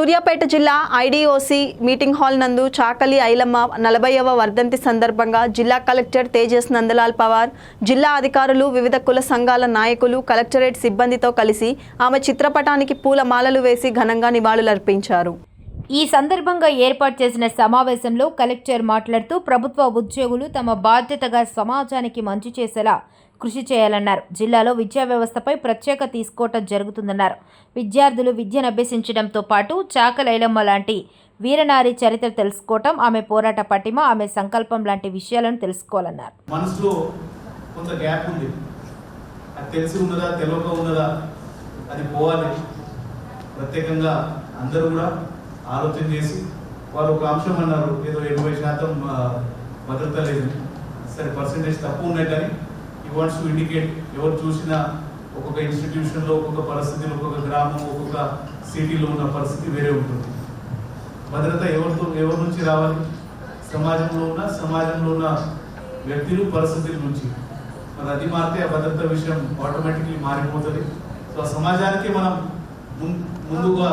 సూర్యాపేట జిల్లా IDOC meeting hall నందు చాకలి ఐలమ్మ నలభైవ వర్ధంతి సందర్భంగా జిల్లా కలెక్టర్ తేజస్ నందలాల్ పవార్ జిల్లా అధికారులు వివిధ కుల సంఘాల నాయకులు కలెక్టరేట్ సిబ్బందితో కలిసి ఆమె చిత్రపటానికి పూల మాలలు వేసి ఘనంగా నివాళులర్పించారు. ఈ సందర్భంగా ఏర్పాటు చేసిన సమావేశంలో కలెక్టర్ మాట్లాడుతూ ప్రభుత్వ ఉద్యోగులు తమ బాధ్యతగా సమాజానికి మంచి చేసేలా కృషి చేయాలన్నారు. జిల్లాలో విద్యా వ్యవస్థపై ప్రత్యేక తీసుకోవటం జరుగుతుందన్నారు. విద్యార్థులు విద్యను అభ్యసించడంతో పాటు చాకలైలమ్మ లాంటి వీరనారి చరిత్ర తెలుసుకోవటం ఆమె పోరాట పటిమ ఆమె సంకల్పం లాంటి విషయాలను తెలుసుకోవాలన్నారు. మనసులో కొంత గ్యాప్ ఉంది. అది తెలిసి ఉన్నదా తెలియక ఉన్నదా అది పోవాలి. ప్రత్యేకంగా అందరూ కూడా ఆలోచన చేసి వారు ఒక అంశం అన్నారు. ఏదో ఎనభై శాతం భద్రత లేదు. సరే పర్సంటేజ్ తక్కువ ఉన్నాయి కానీ ఈ వాంట్స్ టు ఇండికేట్ ఎవరు చూసినా ఒక్కొక్క ఇన్స్టిట్యూషన్లో ఒక్కొక్క పరిస్థితిలో ఒక్కొక్క గ్రామం ఒక్కొక్క సిటీలో ఉన్న పరిస్థితి వేరే ఉంటుంది. భద్రత ఎవరితో ఎవరి నుంచి రావాలి? సమాజంలో ఉన్న సమాజంలో ఉన్న వ్యక్తులు పరిస్థితుల నుంచి. మరి అది మారితే ఆ భద్రత విషయం ఆటోమేటిక్లీ మారిపోతుంది. సో ఆ సమాజానికి మనం ముందుగా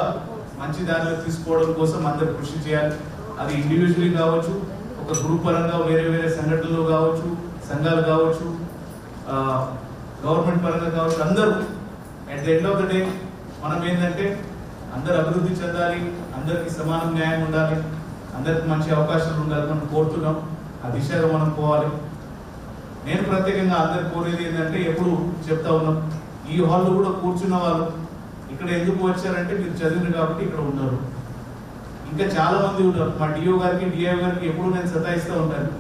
మంచి దారిలో తీసుకోవడం కోసం అందరు కృషి చేయాలి. అది ఇండివిజువల్ కావచ్చు ఒక గ్రూప్ పరంగా వేరే వేరే సంఘటనలు కావచ్చు సంఘాలు కావచ్చు గవర్నమెంట్ పరంగా కావచ్చు అందరూ at the end of the day మనం ఏంటంటే అందరు అభివృద్ధి చెందాలి అందరికీ సమాన న్యాయం ఉండాలి అందరికి మంచి అవకాశాలు ఉండాలి మనం కోరుతున్నాం. ఆ దిశగా మనం పోవాలి. నేను ప్రత్యేకంగా అందరు కోరేది ఏంటంటే ఎప్పుడు చెప్తా ఉన్నాం ఈ హాల్లో కూడా కూర్చున్న వాళ్ళు ఇక్కడ ఎందుకు వచ్చారంటే మీరు చదివిన కాబట్టి ఇక్కడ ఉన్నారు. ఇంకా చాలా మంది ఉన్నారు. మా డిఓ గారికి డిఐ గారికి ఎప్పుడు నేను సతాయిస్తూ ఉంటాను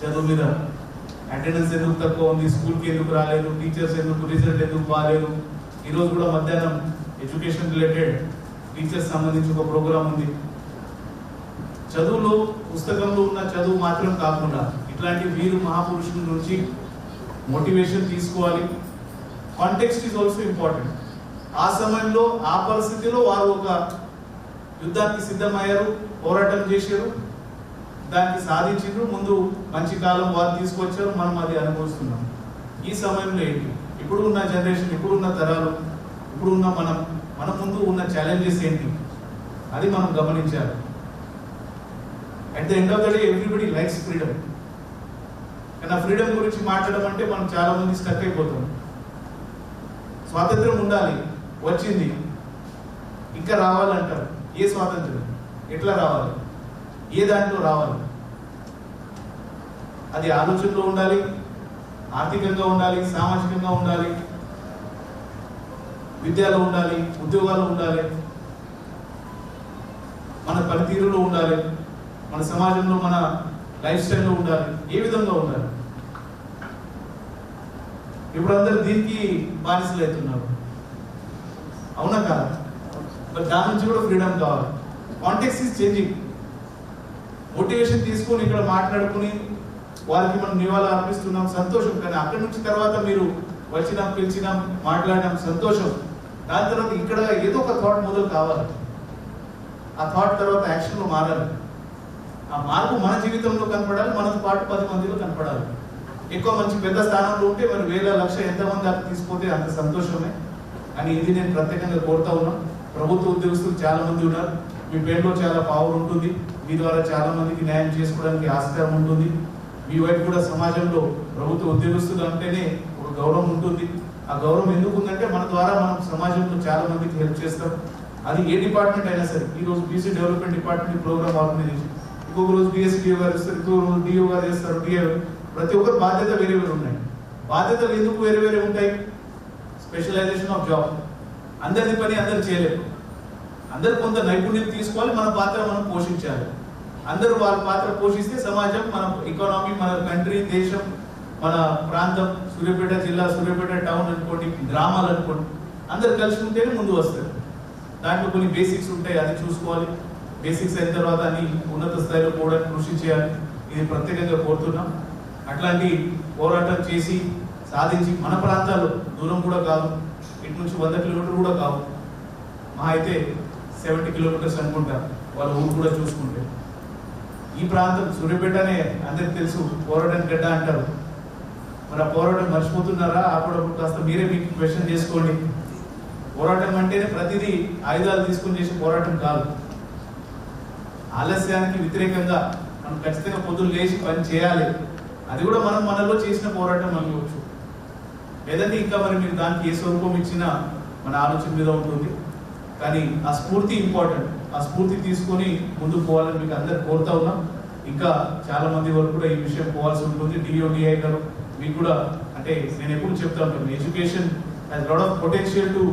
చదువు మీద. అటెండెన్స్ ఎందుకు తక్కువ ఉంది? స్కూల్కి ఎందుకు రాలేదు? టీచర్స్ ఎందుకు? రిజల్ట్ ఎందుకు బాగాలేదు ఈరోజు కూడా మధ్యాహ్నం ఎడ్యుకేషన్ రిలేటెడ్ టీచర్స్ సంబంధించి ఒక ప్రోగ్రామ్ ఉంది. చదువులో పుస్తకంలో ఉన్న చదువు మాత్రం కాకుండా ఇట్లాంటి వీరు మహాపురుషుల నుంచి మోటివేషన్ తీసుకోవాలి. కాంటెక్స్ట్ ఈజ్ ఆల్సో ఇంపార్టెంట్ ఆ సమయంలో ఆ పరిస్థితిలో వారు ఒక యుద్ధానికి సిద్ధమయ్యారు పోరాటం చేశారు దానికి సాధించారు ముందు మంచి కాలం వారు తీసుకొచ్చారు మనం అది అనుభవిస్తున్నాం. ఈ సమయంలో ఏంటి? ఇప్పుడు ఉన్న జనరేషన్ ఇప్పుడు ఉన్న తరాలు ఇప్పుడు ఉన్న మనం మన ముందు ఉన్న ఛాలెంజెస్ ఏంటి? అది మనం గమనించాలి. At the end of the day everybody likes freedom కానీ ఆ ఫ్రీడమ్ గురించి మాట్లాడడం అంటే మనం చాలా మంది స్టక్ అయిపోతాం. స్వాతంత్రం ఉండాలి. వచ్చింది. ఇంకా రావాలంటారు. ఏ స్వాతంత్రం? ఎట్లా రావాలి? ఏ దాంట్లో రావాలి? అది ఆలోచనలో ఉండాలి ఆర్థికంగా ఉండాలి సామాజికంగా ఉండాలి విద్యలో ఉండాలి ఉద్యోగాలు ఉండాలి మన పనితీరులో ఉండాలి మన సమాజంలో మన లైఫ్ స్టైల్లో ఉండాలి ఏ విధంగా ఉండాలి? ఇప్పుడు అందరు దీనికి బానిసలు అవుతున్నారు అవునా కాదా? మరి దాని నుంచి కూడా ఫ్రీడమ్ కావాలి. కాంటెక్స్ ఈజ్ చేంజింగ్ మోటివేషన్ తీసుకొని ఇక్కడ మాట్లాడుకుని వారికి మనం నివాళులు అర్పిస్తున్నాం సంతోషం. కానీ అక్కడి నుంచి తర్వాత మీరు వచ్చినాం పిలిచినాం మాట్లాడినాం సంతోషం. దాని తర్వాత ఇక్కడ ఏదో ఒక థాట్ మొదలు కావాలి. ఆ థాట్ తర్వాత యాక్షన్లో మారాలి. ఆ మార్పు మన జీవితంలో కనపడాలి మనతో పాటు పది మందిలో కనపడాలి. ఎక్కువ మంచి పెద్ద స్థానంలో ఉంటే మరి వేల లక్ష ఎంతమంది అక్కడ తీసుకుపోతే అంత సంతోషమే. అని ఇది నేను ప్రత్యేకంగా కోరుతా ఉన్నాను ప్రభుత్వ ఉద్యోగస్తులు చాలా మంది ఉన్నారు. మీ పేరులో చాలా పవర్ ఉంటుంది. మీ ద్వారా చాలా మందికి న్యాయం చేసుకోవడానికి ఆస్కారం ఉంటుంది. మీ వైపు కూడా సమాజంలో ప్రభుత్వ ఉద్యోగస్తులు అంటేనే ఒక గౌరవం ఉంటుంది. ఆ గౌరవం ఎందుకు ఉందంటే మన ద్వారా మనం సమాజంలో చాలా మందికి హెల్ప్ చేస్తాం. అది ఏ డిపార్ట్మెంట్ అయినా సరే. ఈ రోజు BC development department programme organisation ఇంకొక రోజు డిఎస్డిఓ గారు ఇస్తారు ఇంకొక రోజు డిఓ గారు చేస్తారు. డిఏ ప్రతి ఒక్కరు బాధ్యత వేరే వేరే ఉన్నాయి. బాధ్యతలు ఎందుకు వేరే వేరే ఉంటాయి? Specialisation of job. అందరిది పని అందరు చేయలేరు. అందరు కొంత నైపుణ్యం తీసుకోవాలి మన పాత్ర మనం పోషించాలి. అందరూ వాళ్ళ పాత్ర పోషిస్తే సమాజం మన ఎకానమీ మన కంట్రీ దేశం మన ప్రాంతం సూర్యాపేట జిల్లా సూర్యాపేట టౌన్ అనుకోండి గ్రామాలు అనుకోండి అందరు కలిసి ఉంటేనే ముందు వస్తారు. దాంట్లో కొన్ని బేసిక్స్ ఉంటాయి అది చూసుకోవాలి. బేసిక్స్ అయిన తర్వాత అని ఉన్నత స్థాయిలో పోవడానికి కృషి చేయాలి. ఇది ప్రత్యేకంగా కోరుతున్నాం. అట్లాంటి పోరాటం చేసి సాధించి మన ప్రాంతాలు దూరం కూడా కాదు ఇటు నుంచి వంద కిలోమీటర్లు కూడా కావు. మా అయితే సెవెంటీ కిలోమీటర్స్ అనుకుంటా వాళ్ళ ఊరు కూడా చూసుకుంటే. ఈ ప్రాంతం సూర్యాపేటనే అందరికి తెలుసు పోరాటం గడ్డ అంటారు. మరి ఆ పోరాటం మర్చిపోతున్నారా? అప్పుడప్పుడు కాస్త మీరే మీకు క్వశ్చన్ చేసుకోండి. పోరాటం అంటేనే ప్రతిదీ ఆయుధాలు తీసుకుని చేసే పోరాటం కాదు. ఆలస్యానికి వ్యతిరేకంగా మనం ఖచ్చితంగా పొద్దులు లేచి పని చేయాలి. అది కూడా మనం మనలో చేసిన పోరాటం అనుకోవచ్చు. లేదంటే ఇంకా మరి మీరు దానికి ఏ స్వరూపం ఇచ్చినా మన ఆలోచన మీద ఉంటుంది. కానీ ఆ స్ఫూర్తి ఇంపార్టెంట్. ఆ స్ఫూర్తి తీసుకొని ముందుకు పోవాలని మీకు అందరు కోరుతా ఉన్నాం. ఇంకా చాలా మంది వరకు కూడా ఈ విషయం పోవాల్సి ఉంటుంది. డిఓడిఐ గారు మీకు కూడా అంటే నేను ఎప్పుడు చెప్తా ఉంటాను education has lot of potential to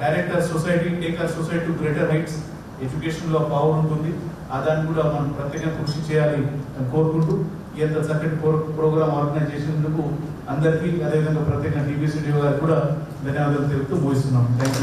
direct our society take our society to greater heights ఎడ్యుకేషన్లో పవర్ ఉంటుంది. ఆ దాన్ని కూడా మనం ప్రత్యేకంగా కృషి చేయాలి అని కోరుకుంటూ ఈ అంత చక్కటి ప్రోగ్రామ్ ఆర్గనైజ్ చేసినందుకు అందరికీ అదేవిధంగా ప్రత్యేకంగా టీవీ స్టూడియో గారికి కూడా ధన్యవాదాలు తెలుపుతూ ముగిస్తున్నాం. థ్యాంక్